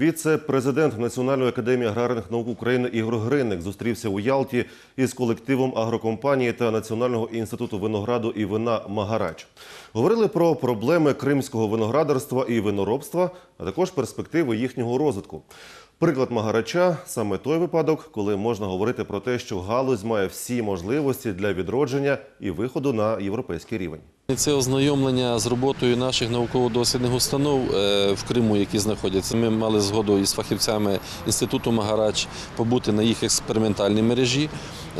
Віце-президент Національної академії аграрних наук України Ігор Гриник зустрівся у Ялті із колективом агрокомпанії та Національного інституту винограду і вина Магарач. Говорили про проблеми кримського виноградарства і виноробства, а також перспективи їхнього розвитку. Приклад Магарача саме той випадок, коли можна говорити про те, що галузь має всі можливості для відродження і виходу на європейський рівень. Це ознайомлення з роботою наших науково-дослідних установ е, в Криму, які знаходяться. Ми мали згоду із фахівцями інституту Магарач побути на їх експериментальній мережі,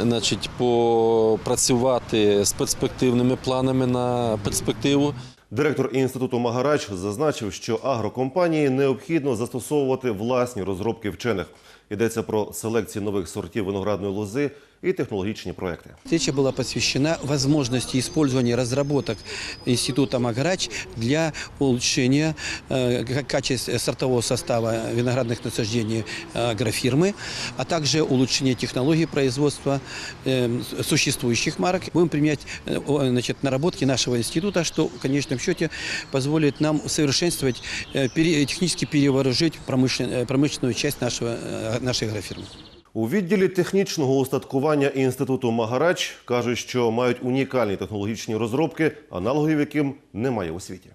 значить, попрацювати з перспективними планами на перспективу. Директор інституту Магарач зазначив, що агрокомпанії необхідно застосовувати власні розробки вчених. Йдеться про селекцію нових сортів виноградної лози і технологічні проекти. Встреча была посвящена возможности использования разработок Института Магарач для улучшения э, к- качества сортового состава виноградных насаждений э, агрофирмы, а также улучшения технологий производства э, с- существующих марок. Будем применять э, о, значит, наработки нашего института, что в конечном счете позволит нам усовершенствовать, э, пере- технически перевооружить промышлен- э, промышленную часть нашего, э, нашей агрофирмы. У відділі технічного устаткування інституту Магарач кажуть, що мають унікальні технологічні розробки, аналогів яким немає у світі.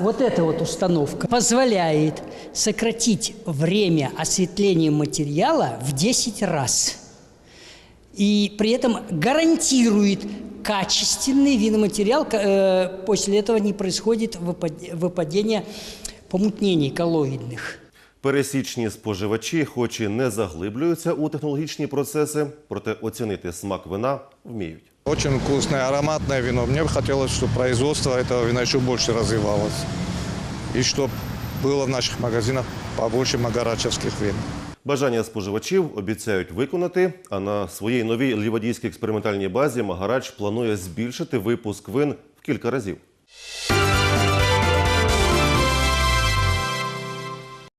Вот эта вот установка позволяет сократить время осветления материала в 10 раз. И при этом гарантирует качественный виноматериал. К- э, После этого не происходит выпад- выпадение помутнений коллоидных. Пересічні споживачі, хоч і не заглиблюються у технологічні процеси, проте оцінити смак вина вміють. Очень вкусное, ароматное вино. Мне бы хотелось, чтобы производство этого вина еще больше развивалось. И чтобы было в наших магазинах побольше магарачевских вин. Бажання споживачів обіцяють виконати. А на своїй новій лівадійській експериментальній базі Магарач планує збільшити випуск вин в кілька разів.